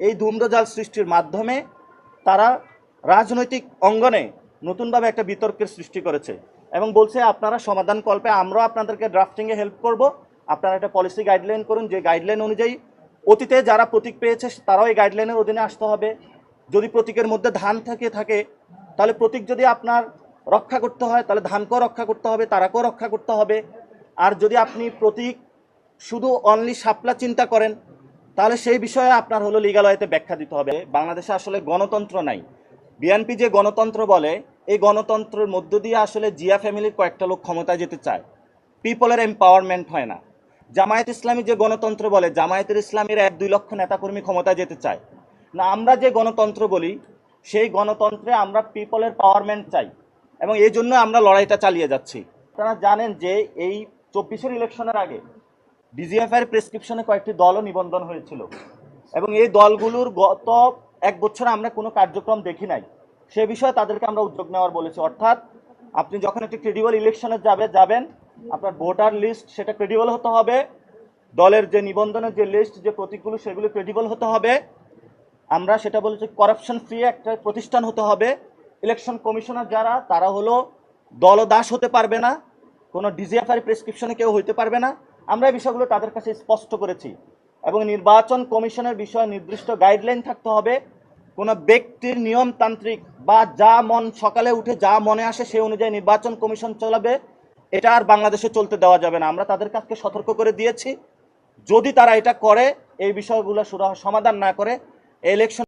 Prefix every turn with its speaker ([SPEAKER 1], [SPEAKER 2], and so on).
[SPEAKER 1] এই ধূম্রজাল সৃষ্টির মাধ্যমে তারা রাজনৈতিক অঙ্গনে নতুনভাবে একটা বিতর্কের সৃষ্টি করেছে এবং বলছে, আপনারা সমাধান কল্পে, আমরাও আপনাদেরকে ড্রাফটিংয়ে হেল্প করব। আপনারা একটা পলিসি গাইডলাইন করুন, যে গাইডলাইন অনুযায়ী অতীতে যারা প্রতীক পেয়েছে, তারাও এই গাইডলাইনের অধীনে আসতে হবে। যদি প্রতীকের মধ্যে ধান থেকে, থাকে, তাহলে প্রতীক যদি আপনার রক্ষা করতে হয়, তাহলে ধানকেও রক্ষা করতে হবে, তারাকেও রক্ষা করতে হবে। আর যদি আপনি প্রতীক শুধু অনলি সাপলা চিন্তা করেন তাহলে সেই বিষয়ে আপনার হলো লিগালয়তে ব্যাখ্যা দিতে হবে। বাংলাদেশে আসলে গণতন্ত্র নাই। বিএনপি যে গণতন্ত্র বলে, এই গণতন্ত্রের মধ্য দিয়ে আসলে জিয়া ফ্যামিলির কয়েকটা লোক ক্ষমতায় যেতে চায়। পিপলের এম্পাওয়ারমেন্ট হয় না। জামায়াত ইসলামী যে গণতন্ত্র বলে, জামায়াতের ইসলামের এক দুই লক্ষ নেতাকর্মী ক্ষমতায় যেতে চায়। না, আমরা যে গণতন্ত্র বলি, সেই গণতন্ত্রে আমরা পিপলের পাওয়ারমেন্ট চাই এবং এই জন্য আমরা লড়াইটা চালিয়ে যাচ্ছি। আপনারা জানেন যে এই চব্বিশের ইলেকশনের আগে ডিজিএফআই প্রেসক্রিপশনে কয়েকটি দলও নিবন্ধন হয়েছিল। এবং এই দলগুলোর গত এক বছর আমরা কোনো কার্যক্রম দেখি নাই। সে বিষয়ে তাদেরকে আমরা উদ্যোগ নেওয়ার বলেছি। অর্থাৎ আপনি যখন একটি ক্রেডিবল ইলেকশনে যাবে, যাবেন, আপনার ভোটার লিস্ট সেটা ক্রেডিবল হতে হবে। দলের যে নিবন্ধনের যে লিস্ট যে প্রতীকগুলো, সেগুলো ক্রেডিবল হতে হবে। আমরা সেটা বলেছি করাপশন ফ্রি একটা প্রতিষ্ঠান হতে হবে। ইলেকশন কমিশনার যারা, তারা হলো দলদাস হতে পারবে না। কোনো ডিজিএফআই প্রেসক্রিপশনে কেউ হইতে পারবে না। আমরা এই বিষয়গুলো তাদের কাছে স্পষ্ট করেছি। এবং নির্বাচন কমিশনের বিষয়ে নির্দিষ্ট গাইডলাইন থাকতে হবে। কোনো ব্যক্তির নিয়মতান্ত্রিক বা যা মন সকালে উঠে যা মনে আসে সেই অনুযায়ী নির্বাচন কমিশন চলাবে। এটা আর বাংলাদেশে চলতে দেওয়া যাবে না। আমরা তাদের কাছকে সতর্ক করে দিয়েছি। যদি তারা এটা করে, এই বিষয়গুলো সমাধান না করে ইলেকশন